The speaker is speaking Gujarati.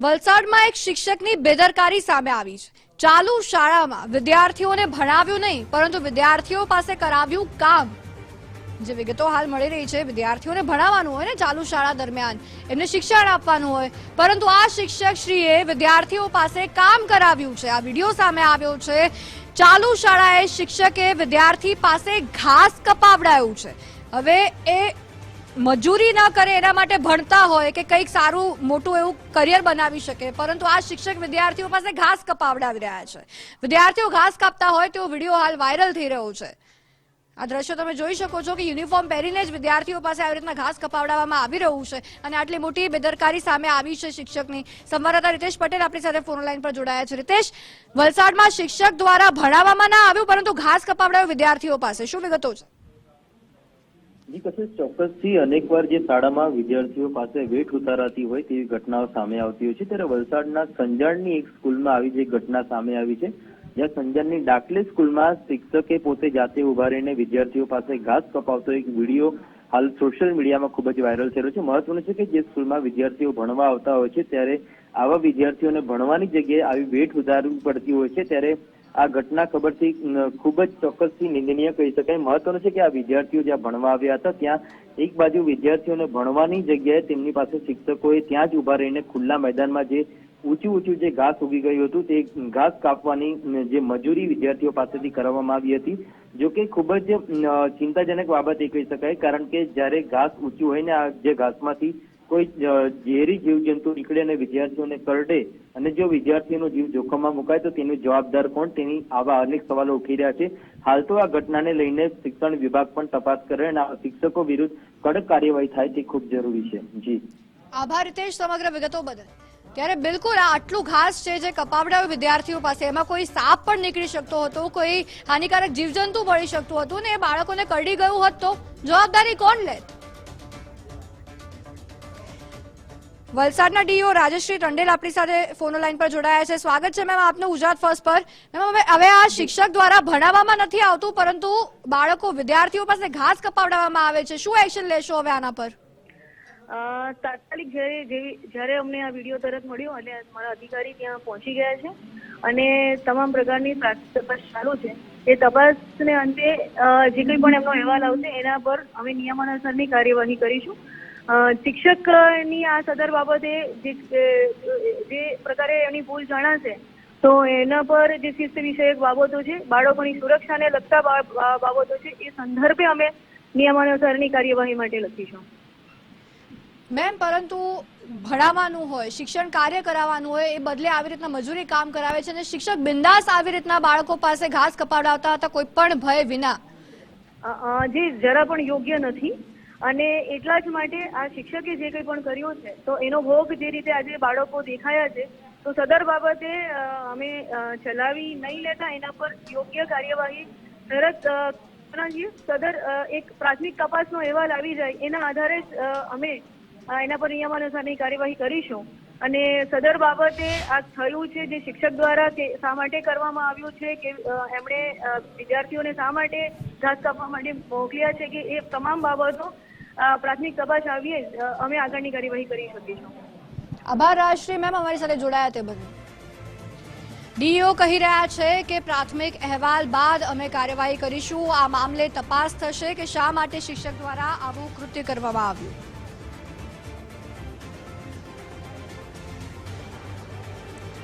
વલસાડમાં એક શિક્ષકની બેદરકારી સામે આવી છે. ચાલુ શાળામાં વિદ્યાર્થીઓને ભણાવ્યું નહીં, પરંતુ વિદ્યાર્થીઓ પાસે કરાવ્યું કામ. જે વિગતો હાલ મળી રહી છે, વિદ્યાર્થીઓને ભણાવવાનું હોય ને ચાલુ શાળા દરમિયાન, એમને શિક્ષણ આપવાનું હોય, પરંતુ આ શિક્ષક શ્રીએ વિદ્યાર્થીઓ પાસે કામ કરાવ્યું છે. આ વીડિયો સામે આવ્યો છે, ચાલુ શાળાએ શિક્ષકે વિદ્યાર્થી પાસે ઘાસ કપાવડાયું છે. હવે એ મજૂરી ન કરે એના માટે ભણતા હોય કે કંઈક સારું, મોટું એવું કરિયર બનાવી શકે, પરંતુ આ શિક્ષક વિદ્યાર્થીઓ પાસે ઘાસ કપાવડાવી રહ્યા છે. વિદ્યાર્થીઓ ઘાસ કાપતા હોય તેવો વીડિયો હાલ વાયરલ થઈ રહ્યો છે. આ દ્રશ્યો તમે જોઈ શકો છો કે યુનિફોર્મ પહેરીને જ વિદ્યાર્થીઓ પાસે આવી રીતના ઘાસ કપાવડાવવામાં આવી રહ્યું છે અને આટલી મોટી બેદરકારી સામે આવી છે શિક્ષકની. સંવાદદાતા રીતેશ પટેલ આપણી સાથે ફોન લાઈન પર જોડાયા છે. રીતેશ, વલસાડમાં શિક્ષક દ્વારા ભણાવવામાં ના આવ્યું, પરંતુ ઘાસ કપાવડાવ્યું વિદ્યાર્થીઓ પાસે. શું વિગતો છે? જી કશિશ ચોક્કસથી અનેકવાર જે શાળામાં વિદ્યાર્થીઓ પાસે વેઠ ઉતારાતી હોય તેવી ઘટનાઓ સામે આવતી હોય છે. ત્યારે વલસાડના સંજાણની એક સ્કૂલમાં આવી જે ઘટના સામે આવી છે, જ્યાં સંજાણની ડાકલે સ્કૂલમાં શિક્ષકે પોતે જાતે ઊભા રહીને વિદ્યાર્થીઓ પાસે ઘાસ કપાવતો એક વીડિયો હાલ સોશિયલ મીડિયામાં ખૂબ જ વાયરલ થયેલો છે. મહત્વનું છે કે જે સ્કૂલમાં વિદ્યાર્થીઓ ભણવા આવતા હોય છે, ત્યારે આવા વિદ્યાર્થીઓને ભણવાની જગ્યાએ આવી વેઠ ઉતારવી પડતી હોય છે. ત્યારે આ ઘટના ખબરથી ખૂબ જ ચોક્કસથી નિંદનીય કહી શકાય. મહત્વનું છે કે આ વિદ્યાર્થીઓ જ્યાં ભણવા આવ્યા હતા, ત્યાં એક બાજુ વિદ્યાર્થીઓને ભણવાની જગ્યાએ તેમની પાસે શિક્ષકોએ ત્યાં જ ઊભા રહીને ખુલ્લા મેદાનમાં જે ઊંચું ઊંચું જે ઘાસ ઉગી ગયું હતું, તે ઘાસ કાપવાની જે મજૂરી વિદ્યાર્થીઓ પાસેથી કરવામાં આવી હતી. જો કે ખૂબ જ ચિંતાજનક બાબત એ કહી શકાય, કારણ કે જ્યારે ઘાસ ઊંચું હોય ને આ જે ઘાસમાંથી કોઈ ઝેરી જીવજંતુ નીકળે અને વિદ્યાર્થીઓને કરડે અને જો વિદ્યાર્થીઓનો જીવ જોખમમાં મુકાય તો તેનું જવાબદાર કોણ? તેની આવા અનેક સવાલો ઉઠી રહ્યા છે. હાલ તો આ ઘટનાને લઈને શિક્ષણ વિભાગ પણ તપાસ કરે અને શિક્ષકો વિરુદ્ધ કડક કાર્યવાહી થાય તે ખૂબ જરૂરી છે. જી. આભાર રીતેશ સમગ્ર વિગતો બદલ. ત્યારે બિલકુલ આ આટલું ઘાસ છે જે કપાવડાવ્યું વિદ્યાર્થીઓ પાસે, એમાં કોઈ સાપ પણ નીકળી શકતો હતો, કોઈ હાનિકારક જીવજંતુ મળી શકતું હતું ને એ બાળકોને કરડી ગયું હતું જવાબદારી કોણ લેત વલસાડના ડીઓ રાજશ્રી ટંડેલ આપણી સાથે ફોન લાઈન પર જોડાયા છે. સ્વાગત છે મેમ આપનું ગુજરાત ફર્સ્ટ પર. મેમ, હવે આ શિક્ષક દ્વારા ભણાવવામાં નથી આવતું, પરંતુ બાળકો, વિદ્યાર્થીઓ પાસે ઘાસ કપાવડાવવામાં આવે છે. શું એક્શન લેશો હવે આના પર? તાત્કાલિક જ્યારે જ્યારે અમને આ વીડિયો તરત મળ્યો અને મારા અધિકારી ત્યાં પહોંચી ગયા છે અને તમામ પ્રકારની તપાસ ચાલુ છે. એ તપાસને અંતે જે કંઈ પણ એમનો અહેવાલ આવશે એના પર અમે નિયમાનુસારની કાર્યવાહી કરીશું. શિક્ષકની આ સદર બાબતે જે જે પ્રકારે એની ભૂલ જણાશે તો એના પર જે શિસ્ત વિષયક બાબતો છે બાળકોની સુરક્ષાને લગતા બાબતો છે એ સંદર્ભે અમે નિયમાનુસારની કાર્યવાહી માટે લખીશું. મેમ પરંતુ ભણાવવાનું હોય શિક્ષણ કાર્ય કરાવવાનું હોય એ બદલે આવી રીતના મજૂરી કામ કરાવે છે અને શિક્ષક બિંદાસ આવી રીતના બાળકો પાસે ઘાસ કપાવડાવતા હતા કોઈ પણ ભય વિના. જે જરા પણ યોગ્ય નથી અને એટલા જ માટે આ શિક્ષકે જે કંઈ પણ કર્યું છે, તો એનો ભોગ જે રીતે આજે બાળકો દેખાયા છે, તો સદર બાબતે અમે ચલાવી નહીં લેતા એના પર યોગ્ય કાર્યવાહી તરત. સદર એક પ્રાથમિક તપાસનો અહેવાલ આવી જાય એના આધારે જ અમે એના પર નિયમાનુસારની કાર્યવાહી કરીશું અને સદર બાબતે આ થયું છે જે શિક્ષક દ્વારા કે શા માટે કરવામાં આવ્યું છે કે એમણે વિદ્યાર્થીઓને શા માટે ઘાસ કાપવા માટે મોકલ્યા છે કે એ તમામ બાબતો પ્રાથમિક તપાસ આવીએ અમે આગળની કાર્યવાહી કરી શકીશું. આભાર રાજશ્રી મેમ, અમારી સાથે જોડાયા તે બદલ. ડીઓ કહી રહ્યા છે કે પ્રાથમિક અહેવાલ બાદ અમે કાર્યવાહી કરીશું. આ મામલે તપાસ થશે કે શા માટે શિક્ષક દ્વારા આવું કૃત્ય કરવામાં આવ્યું?